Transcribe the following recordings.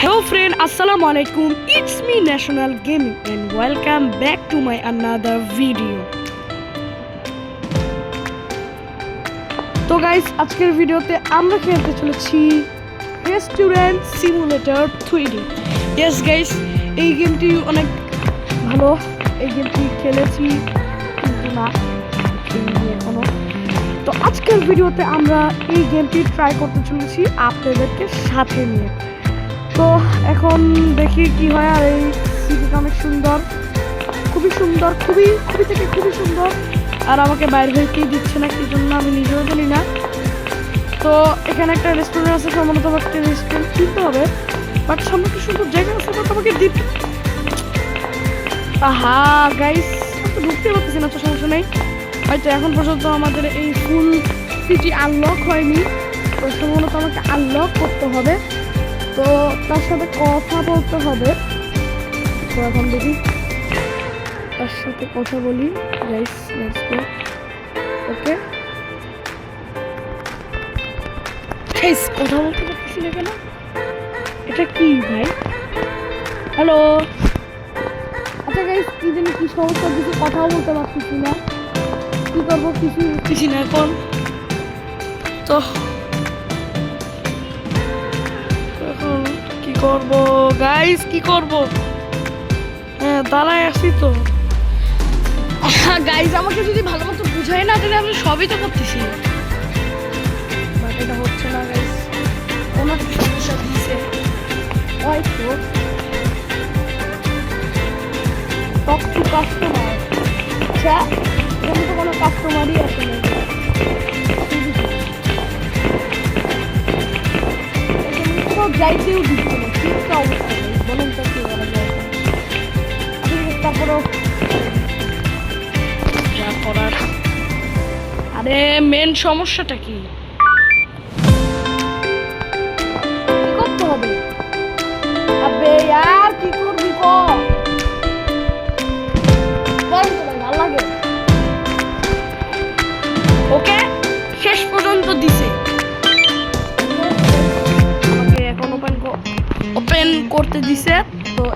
Hello friend, Assalamu alaikum. It's me National Gaming and welcome back to my another video. তো guys আজকের ভিডিওতে আমরা খেলতে চলেছি restaurant simulator three D yes guys এই গেমটি অনেক ভালো। এই গেমটি খেলেছি কিন্তু না এখনও তো আজকের ভিডিওতে আমরা এই গেমটি ট্রাই করতে চলেছি আপনাদেরকে সাথে নিয়ে। তো এখন দেখি কি হয় আর এই সিটিটা অনেক সুন্দর। খুবই সুন্দর, খুবই খুবই থেকে খুবই সুন্দর। আর আমাকে বাইরে হইতেই দিচ্ছে না, কি জন্য আমি নিজেও জানি না। তো এখানে একটা রেস্টুরেন্ট আছে, সম্ভবত আমার একটা রেস্টুরেন্ট কিনতে হবে। বাট সামনে কি সুন্দর জায়গা আছে বাট আমাকে দিত। আহা গাইস তো ঢুকতে পারতেছি না, তো সমস্যা নেই। হয়তো এখন পর্যন্ত আমাদের এই ফুল সিটি আনলক হয়নি। তো সম্ভবত আমাকে আনলক করতে হবে। তো তার সাথে কথা বলতে হবে। তো এখন দেখি তার সাথে কথা বলি। Guys let's go okay guys কথা বলতে পারতেছি না এটা কি ভাই? হ্যালো আচ্ছা গাইস কি জানি কি সমস্যা কিছু কথাও বলতে পারতেছি না। কি করব কিছু বুঝতেছি না, এখন তো করব? গাইস কি করব? হ্যাঁ দাঁড়ায় আসি তো। গাইস আমাকে যদি ভালো মতো বুঝাই না, তাহলে আমি সবই তো করতেছি। বাট হচ্ছে না গাইস ওনার সমস্যা দিয়েছে। হয়তো টক টু কাস্টমার আচ্ছা এখানে তো কোনো কাস্টমারই আসে না। যাইতেও দিচ্ছে না। অবস্থা নেই বলুন তো কি বলা যায়? তারপরেও করার। আরে মেন সমস্যাটা কি?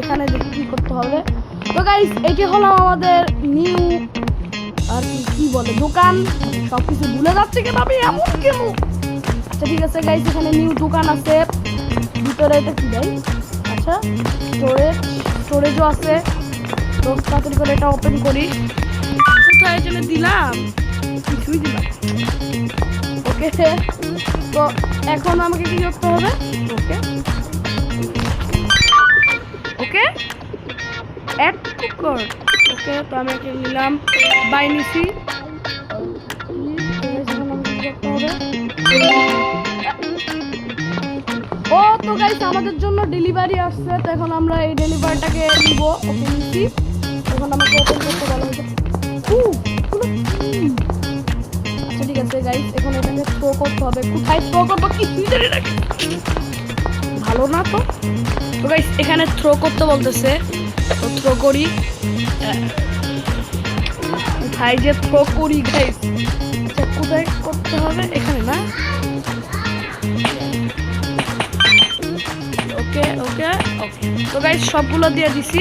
এখানে দেখি কি করতে হবে? তো গাইস এটি হলো আমাদের নিউ আর কি বলে, দোকান। সব কিছু ভুলে যাচ্ছে কেন আমি? এমন কেন? আচ্ছা ঠিক আছে গাইস এখানে নিউ দোকান আছে। ভিতরে এটা কি দেয় আচ্ছা স্টোরেজ স্টোরেজও আছে। তো তাড়াতাড়ি করে এটা ওপেন করি। কোথায় জন্য দিলাম? কিছুই দিলাম ওকে তো এখন আমাকে কি করতে হবে? ওকে ওকে? অ্যাড কুকার ওকে, তো আমি একে নিলাম। বাই নিছি ও, তো গাইস আমাদের জন্য ডেলিভারি আসছে, তো এখন আমরা এই ডেলিভারিটাকে নিব। ওকে নিছি এখন আমাকে ওপেন করতে বলা হয়েছে আচ্ছা ঠিক আছে গাইস এখন এটাকে থ্রো করতে হবে। কোথায় থ্রো করব কি জানি না। ভালো না তো? তো গাইস এখানে থ্রো করতে বলতেছে। তো থ্রো করি। ভাই, যে থ্রো করি গাইস কোথায় করতে হবে? এখানে না? ওকে ওকে ওকে। তো গাইস সবগুলো দিয়ে দিছি।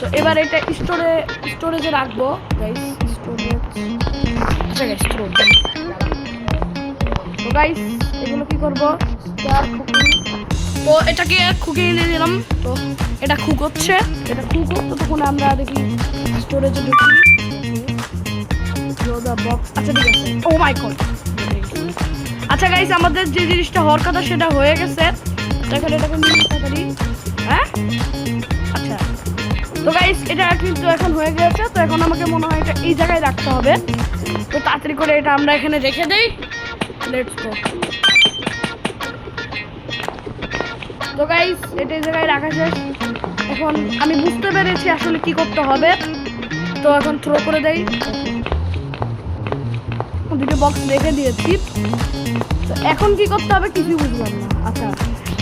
তো এবার এটা স্টোরে স্টোরেজে রাখব গাইস আচ্ছা স্টোরেজ তো গাইস এগুলো কি করব। তো এটাকে খুকে এনে দিলাম। তো এটা খুক হচ্ছে। এটা খুক হচ্ছে তখন আমরা দেখি স্টোরেজে ঢুকি। আচ্ছা ও মাই গড আচ্ছা গাইস আমাদের যে জিনিসটা হওয়ার কথা সেটা হয়ে গেছে। এখন এটাকে নিয়ে তাড়াতাড়ি। হ্যাঁ? আচ্ছা। তো গাইস এটা কিন্তু এখন হয়ে গেছে। তো এখন আমাকে মনে হয় এটা এই জায়গায় রাখতে হবে। তো তাড়াতাড়ি করে এটা আমরা এখানে রেখে দেই। লেটস গো তো গাইস এটা এই জায়গায় রাখা শেষ। এখন আমি বুঝতে পেরেছি আসলে কি করতে হবে। তো এখন থ্রো করে দেই। দুটো বক্স রেখে দিয়েছি। তো এখন কি করতে হবে কিছুই বুঝলাম না। আচ্ছা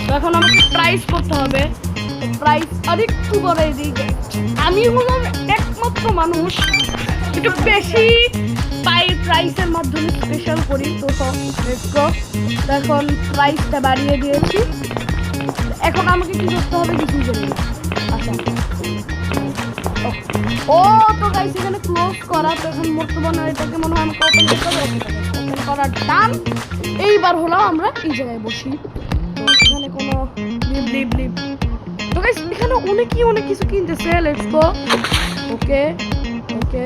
তো এখন আমাকে প্রাইস করতে হবে। প্রাইস আরেকটু করে দিই। আমি হলাম একমাত্র মানুষ। একটু বেশি পাই প্রাইসের মাধ্যমে স্পেশাল করি। তো এখন প্রাইসটা বাড়িয়ে দিয়েছি। এখন আমাকে কি করতে হবে কিছুই জানি আচ্ছা। ও, তো গাইস এখানে ক্লোজ করা, তো এখন বর্তমানে এটাকে মনে হয় আমাকে ওপেন করতে করার টান এইবার হলো আমরা এই জায়গায় বসি। এখানে কোনো লিভ লিভ তো গাইস এখানে অনেকই অনেক কিছু কিনতেছে লেটস গো ওকে ওকে।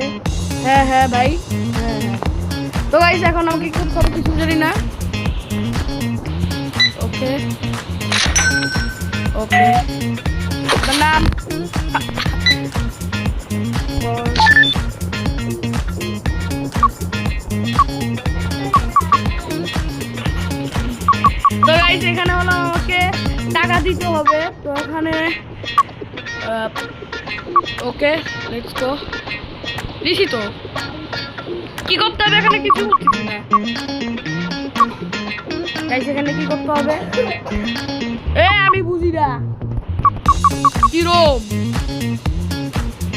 হ্যাঁ হ্যাঁ ভাই। হ্যাঁ হ্যাঁ। তো গাইস এখন আমাকে কি করতে কিছু জানি না? ওকে। ওকে গাইস এখানে হলো আমাকে টাকা দিতে হবে। তো এখানে ওকে লেটস গো দিছি তো। কি করতে হবে এখানে? কিছু না। গাইস এখানে কি করতে হবে? না কিরম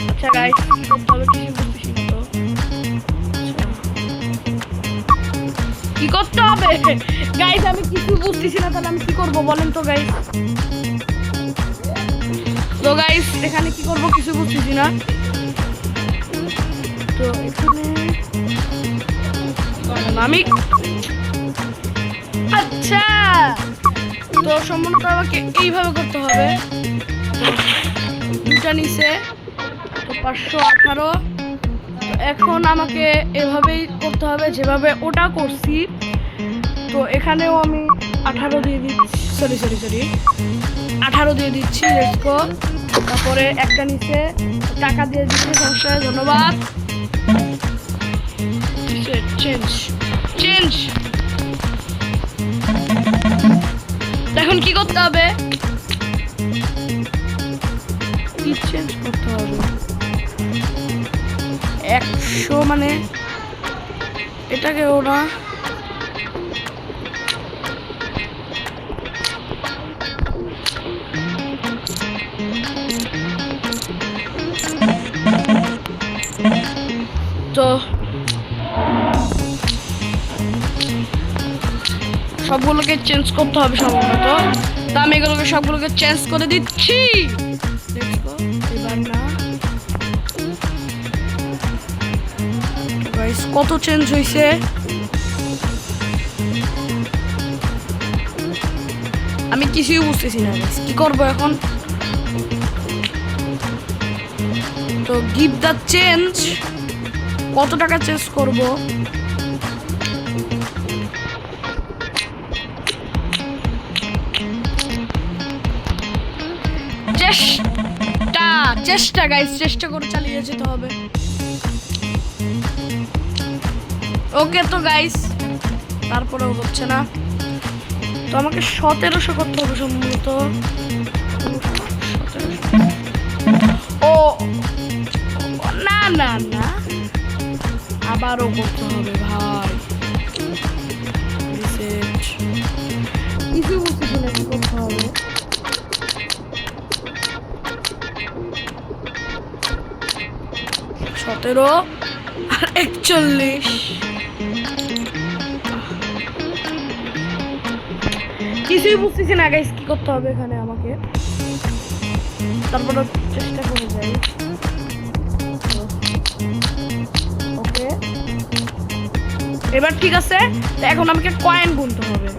আচ্ছা গাইস কিছু আচ্ছা। কি করতে হবে গাইস আমি কিছু বুঝতেছি না তাহলে আমি কি করব বলেন তো গাইস তো গাইস এখানে কি করব কিছু বুঝতেছি না। তো এখানে আমি আচ্ছা! তো সম্পূর্ণত আমাকে এইভাবে করতে হবে। দুটা নিচে পাঁচশো আঠারো। এখন আমাকে এভাবেই করতে হবে, যেভাবে ওটা করছি। তো এখানেও আমি আঠারো দিয়ে দিচ্ছি সরি সরি সরি আঠারো দিয়ে দিচ্ছি লেটসকো তারপরে একটা নিচে, টাকা দিয়ে দিচ্ছি সংশয় ধন্যবাদ। চেঞ্জ চেঞ্জ এখন কি করতে হবে? একশো মানে এটাকে ওরা তো সবগুলোকে চেঞ্জ করতে হবে সম্ভবত। তা আমি এগুলোকে সবগুলোকে চেঞ্জ করে দিচ্ছি। কত চেঞ্জ হয়েছে আমি কিছুই বুঝতেছি না। কি করব এখন? তো গিভ দ্য চেঞ্জ কত টাকা চেঞ্জ করব? চেষ্টা গাইস চেষ্টা করে চালিয়ে যেতে হবে। ওকে তো গাইস তারপরেও হচ্ছে না। তো আমাকে সতেরোশো করতে হবে সম্ভবত। ও, না না না। আবারও করতে হবে, ভাই. কিছু বুঝতেছি না করতে হবে। সতেরো আর একচল্লিশ। কিছুই বুঝতেছি না গাইস কি করতে হবে এখানে আমাকে। তারপরে চেষ্টা করে যাই। এবার ঠিক আছে এখন আমাকে কয়েন গুনতে হবে।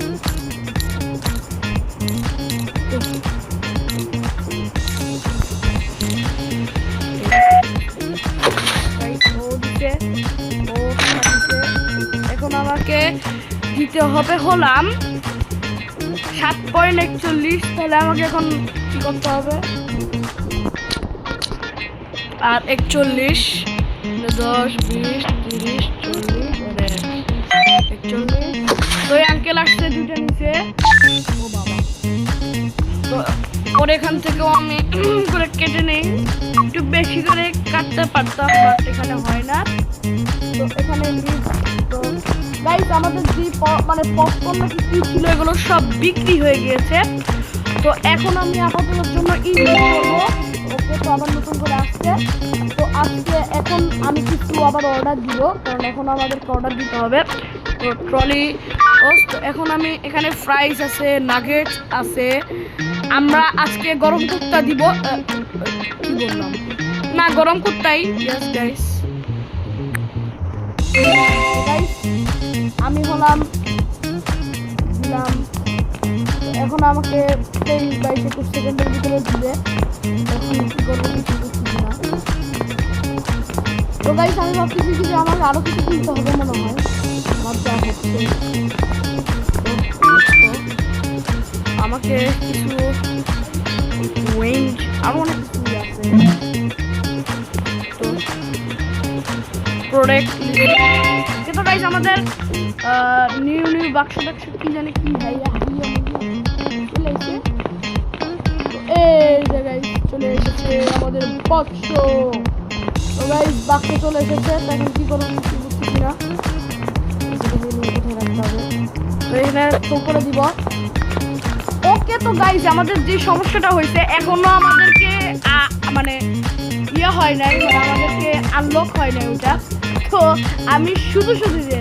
আমাকে দিতে হবে, হলাম। সাত পয়েন্ট একচল্লিশ, তাহলে আমাকে এখন কি করতে হবে? আর একচল্লিশ দশ, বিশ, তিরিশ, চল্লিশ তো আঙ্কেল আসছে দুইটা নিচে। তো ওর এখান থেকেও আমি করে কেটে নেই। একটু বেশি করে কাটতে পারতাম এখানে হয় না। তো এখানে গাইস আমাদের যে মানে পপকর্ন নাকি কি ছিল এগুলো সব বিক্রি হয়ে গিয়েছে। তো এখন আমি আপাতত জন্য ইনভেস্ট করব। ওকে, তো আবার নতুন করে আসছে। তো আজকে এখন আমি কিছু আবার অর্ডার দিব, কারণ এখন আমাদেরকে অর্ডার দিতে হবে। তো ট্রলি তো এখন আমি এখানে ফ্রাইস আছে নাগেটস আছে। আমরা আজকে গরম কুত্তা দিব না, গরম কুত্তাই ইয়েস গাইস আমি হলাম দিলাম এখন আমাকে তেইশ বাইশ একুশ সেকেন্ডের ভিতরে দিবে। তো গাইস আমি ভাবতেছি যে আমাকে আরও কিছু কিনতে হবে মনে হয়। আমার যা হচ্ছে। আমাকে কিছু ওয়েঞ্জ আরও অনেক কিছু আছে। প্রোডাক্ট কিন্তু আমাদের নিউ নিউ বাক্স বাক্স কি জানি কি চলে এসেছে। আমাদের বাক্স চলে এসেছে কি তো ওকে তো আমাদের যে সমস্যাটা হয়েছে, এখনও আমাদেরকে মানে ইয়ে হয় নাই মানে আমাদেরকে আনলক হয় নাই ওটা। তো আমি শুধু শুধু দিয়ে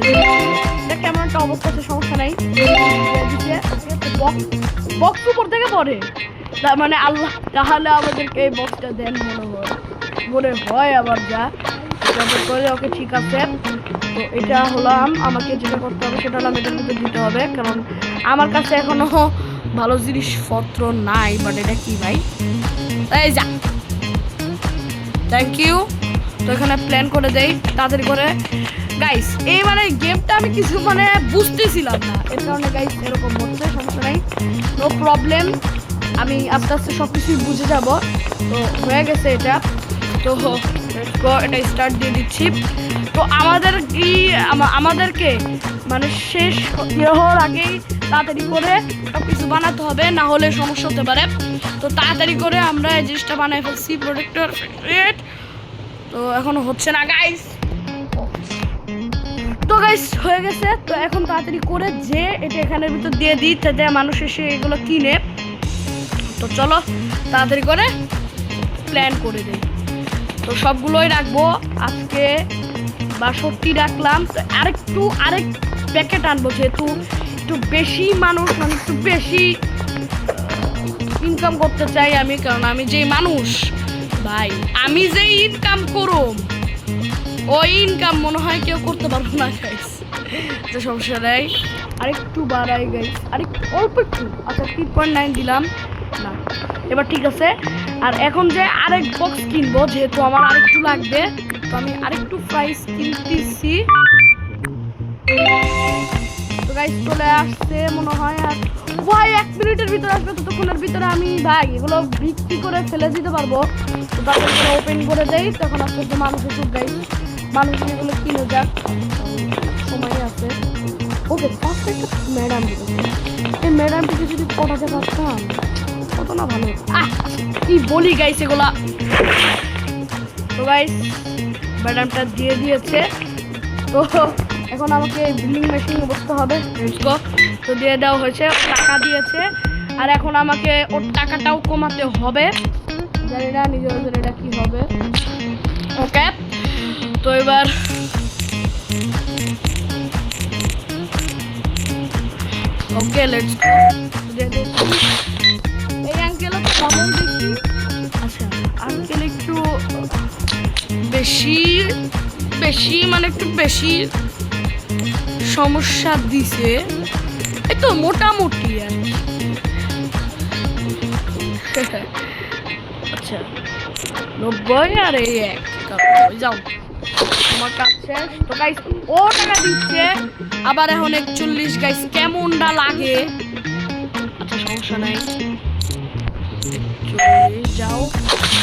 এটা কেমন একটা অবস্থা আছে, সমস্যা নাই। বক্স উপর থেকে পড়ে। তার মানে আল্লাহ তাহলে আমাদেরকে এই বক্সটা দেন মনে হয়। মনে হয় আবার যা। করে ওকে ঠিক আছে। তো এটা হলাম আমাকে যেটা করতে হবে সেটা হলাম এটার ভিতরে দিতে হবে। কারণ আমার কাছে এখনও ভালো জিনিসপত্র নাই বাট এটা কি ভাই? এই যা। থ্যাংক ইউ তো এখানে প্ল্যান করে দেই তাড়াতাড়ি করে গাইস এই মানে গেমটা আমি কিছু মানে বুঝতেছিলাম না। এর কারণে গাইস এরকম হচ্ছে, সমস্যা নাই। নো প্রবলেম আমি আস্তে আস্তে সব কিছুই বুঝে যাব। তো হয়ে গেছে এটা। তো এটা স্টার্ট দিয়ে দিচ্ছি। তো আমাদের কি আমাদেরকে মানে শেষ ইয়ে হওয়ার আগেই তাড়াতাড়ি করে সব কিছু বানাতে হবে, না হলে সমস্যা হতে পারে। তো তাড়াতাড়ি করে আমরা এই জিনিসটা বানাই ফেলছি প্রোডাক্টের তো এখনও হচ্ছে না গাইস তো গাইস হয়ে গেছে। তো এখন তাড়াতাড়ি করে যে এটা এখানের ভিতর দিয়ে দিই, যাতে মানুষ এসে এগুলো কিনে। তো চলো, তাড়াতাড়ি করে প্ল্যান করে দিই। তো সবগুলোই রাখব। আজকে বাষট্টি রাখলাম। তো আরেকটু, আরেক প্যাকেট আনব, যেহেতু একটু বেশি মানুষ মানে একটু বেশি ইনকাম করতে চাই আমি, কারণ আমি যে মানুষ ভাই, আমি যে ইনকাম করুম ওই ইনকাম মনে হয় কেউ করতে পারব না গাইস তো সমস্যা নেই। আরেকটু বাড়াই গাইস আরেক অল্প একটু। আচ্ছা তিন পয়েন্ট নাইন দিলাম। না, এবার ঠিক আছে। আর এখন যে আরেক বক্স কিনবো, যেহেতু আমার আরেকটু লাগবে, তো আমি আরেকটু প্রাইস কিনতেছি। তো গাইস চলে আসছে, মনে হয় আর ভাই এক মিনিটের ভিতরে আসবে, ততক্ষণের ভিতরে আমি ভাই এগুলো বিক্রি করে ফেলে দিতে পারব। তো তারপর ওপেন করে দেই, তখন আস্তে আস্তে মানুষ এসব গাইস মানুষ এগুলো কিনে যাক সময় আছে। ওকে একটা ম্যাডাম এই ম্যাডামটিকে যদি পটাতে পারতাম, কত না ভালো কি বলি গাইস এগুলা। তো গাইস ম্যাডামটা দিয়ে দিয়েছে। তো এখন আমাকে বিল্ডিং মেশিনে বসতে হবে। তো দিয়ে দেওয়া হয়েছে টাকা দিয়েছে। আর এখন আমাকে ওর টাকাটাও কমাতে হবে। জানি না নিজের না কি হবে। ওকে, তো এবার ওকে এই আঙ্কেলও দেখি আচ্ছা আঙ্কেল একটু বেশি বেশি মানে একটু বেশি সমস্যা দিছে। এই তো মোটামুটি আচ্ছা নব্বই আর এই এক। যাও। ও টাকা দিচ্ছে। আবার এখন একচল্লিশ। গাইস কেমনটা লাগে? আচ্ছা যাও।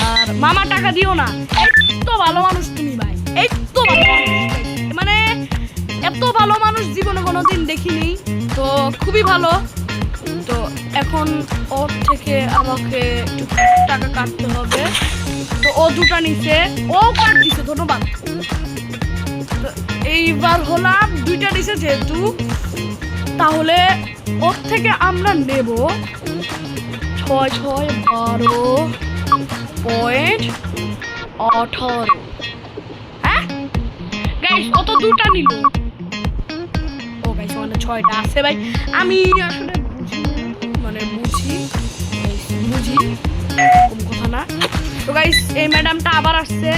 আর মামা, টাকা দিও না। এত ভালো মানুষ তুমি ভাই। এত ভালো মানুষ। মানে এত ভালো মানুষ জীবনে কোনোদিন দেখিনি। তো খুবই ভালো। তো এখন ওর থেকে আমাকে টাকা কাটতে হবে। তো ও দুটা নিচে ও কাট দিছে, ধন্যবাদ। এইবার হলাম দুইটা নিচে যেহেতু। তাহলে ওর থেকে আমরা নেব ছয় ছয় বারো পয়েন্ট আঠারো। হ্যাঁ? গাইস ও তো দুটা নিল। ছয়টা আছে ভাই। আমি মানে বুঝি বুঝি কথা না। তো গাইস এই ম্যাডামটা আবার আসছে।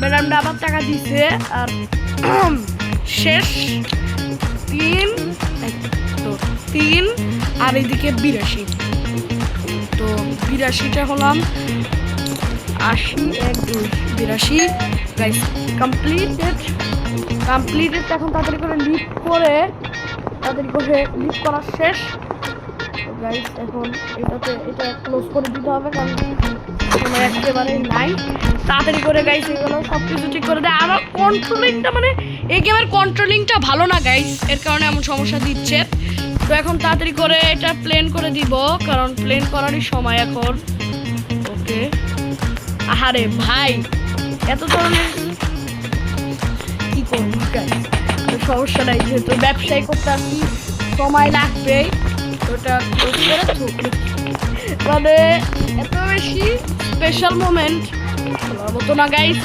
ম্যাডামটা আবার টাকা দিছে। আর শেষ তিন তিন, আর এদিকে বিরাশি। তো বিরাশিটা হলাম আশি, এক, দুই, বিরাশি। গাইস কমপ্লিটেড কমপ্লিটেড এখন তাড়াতাড়ি করে লিভ করে তাড়াতাড়ি করে লিভ করা শেষ। গাইস এখন এটাতে এটা ক্লোজ করে দিতে হবে, কারণ সময় একেবারে নাই। তাড়াতাড়ি করে গাইস এগুলো সব কিছু ঠিক করে দেয়। আমার কন্ট্রোলিংটা মানে এই গেমের কন্ট্রোলিংটা ভালো না গাইস এর কারণে এমন সমস্যা দিচ্ছে। তো এখন তাড়াতাড়ি করে এটা প্লেন করে দিব, কারণ প্লেন করারই সময় এখন। ওকে আহারে, ভাই, এত ধরনের সমস্যা নাই, যেহেতু ব্যবসায়ী করতে আর কি সময় লাগবেই তো ওটা। মানে এত বেশি স্পেশাল মোমেন্ট মতো না গাইস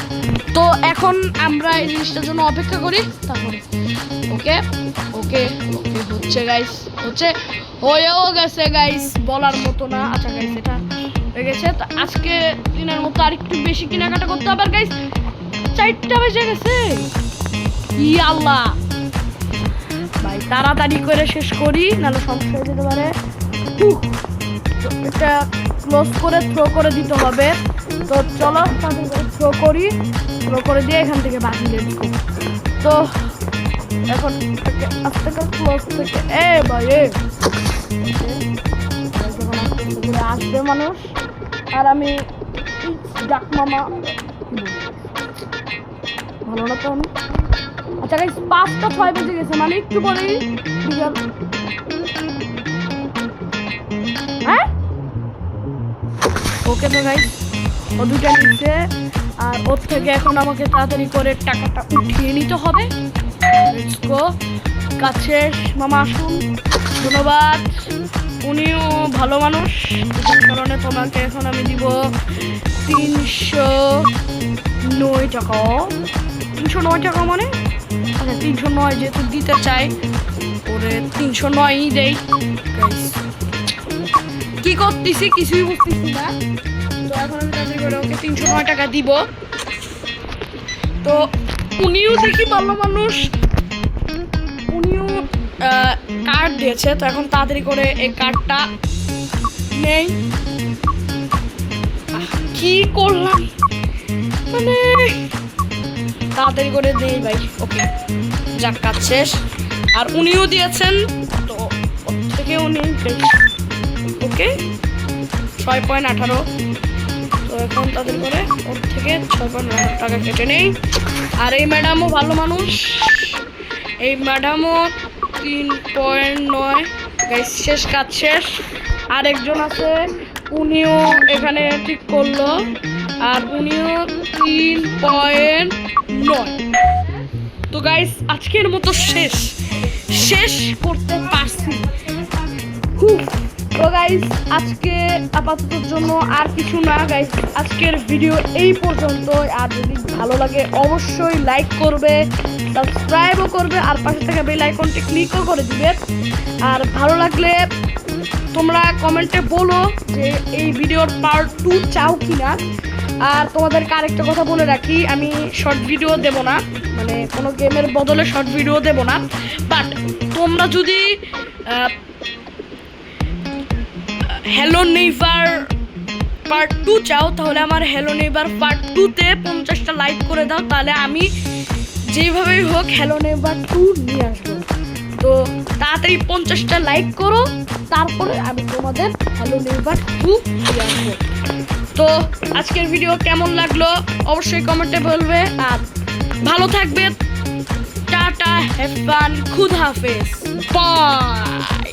তো এখন আমরা এই জিনিসটার জন্য অপেক্ষা করি, তারপরে। ওকে? ওকে ওকে, হচ্ছে গাইস হচ্ছে, হয়েও গেছে গাইস বলার মতো না আচ্ছা গাইস এটা হয়ে গেছে। তো আজকে দিনের মতো আর একটু বেশি কেনাকাটা করতে হবে গাইস চারটা বেজে গেছে। ই আল্লাহ! তাড়াতাড়ি করে শেষ করি, নাহলে সমস্যা হয়ে যেতে পারে। এটা ক্লোজ করে থ্রো করে দিতে হবে। তো চলো থ্রো করি থ্রো করে দিয়ে এখান থেকে বাকি লেট তো এখন আস্তে করে ক্লোজ থেকে, এ ভাই আসবে মানুষ। আর আমি ডাক মামা। ভালো না তো আমি? আচ্ছা গাইস পাঁচটা ছয় বেজে গেছে মানে একটু পরেই হ্যাঁ? ওকে তো গাইস ও দুটা নিচ্ছে, আর ওর থেকে এখন আমাকে তাড়াতাড়ি করে টাকাটা উঠিয়ে নিতে হবে। কাছে মামা আসুন। ধন্যবাদ। উনিও ভালো মানুষ। কারণে তোমাকে এখন আমি দিব তিনশো নয় টাকা। তিনশো নয় টাকা মানে? আচ্ছা তিনশো নয় যেহেতু দিতে চাই, ওরে তিনশো নয়ই দেই। কি করতেছি? কিছুই বুঝতেছি না। তো এখন আমি তাদের করে ওকে তিনশো নয় টাকা দিব। তো উনিও দেখি ভালো মানুষ। উনিও কার্ড দিয়েছে। তো এখন তাড়াতাড়ি করে এই কার্ডটা নেই। কি করলাম? মানে তাড়াতাড়ি করে দিই ভাই। ওকে যাক, কাজ শেষ। আর উনিও দিয়েছেন, তো ওর থেকে উনি ওকে ছয় পয়েন্ট আঠারো। তো এখন তাদের করে ওর থেকে ছয় পয়েন্ট টাকা কেটে নেই। আর এই ম্যাডামও ভালো মানুষ। এই ম্যাডামও তিন পয়েন্ট নয়। শেষ, কাজ শেষ। আরেকজন আছে, উনিও এখানে ঠিক করল। আর উনিও তিন পয়েন্ট নয়। তো গাইস আজকের মতো শেষ। শেষ করতে পারছি। তো গাইস আজকে আপাতত জন্য আর কিছু না গাইস আজকের ভিডিও এই পর্যন্ত আর যদি ভালো লাগে, অবশ্যই লাইক করবে সাবস্ক্রাইবও করবে, আর পাশে থাকা বেল আইকনটি ক্লিকও করে দিবে। আর ভালো লাগলে তোমরা কমেন্টে বলো যে এই ভিডিওর পার্ট টু চাও কিনা। আর তোমাদেরকে আরেকটা কথা বলে রাখি, আমি শর্ট ভিডিও দেব না মানে কোনো গেমের বদলে শর্ট ভিডিও দেব না বাট তোমরা যদি হ্যালো নেইভার পার্ট টু চাও, তাহলে আমার হ্যালো নেইবার পার্ট টুতে পঞ্চাশটা লাইক করে দাও, তাহলে আমি যেইভাবেই হোক হ্যালো নেইবার টু নিয়ে আসব। তো তাড়াতাড়ি পঞ্চাশটা লাইক করো, তারপরে আমি তোমাদের হ্যালো নেইবার টু নিয়ে আসব। তো আজকের ভিডিও কেমন লাগল? অবশ্যই কমেন্টে বলবে। আর ভালো থাকবে টাটা হ্যাভ ফান খুদ হাফেজ। বাই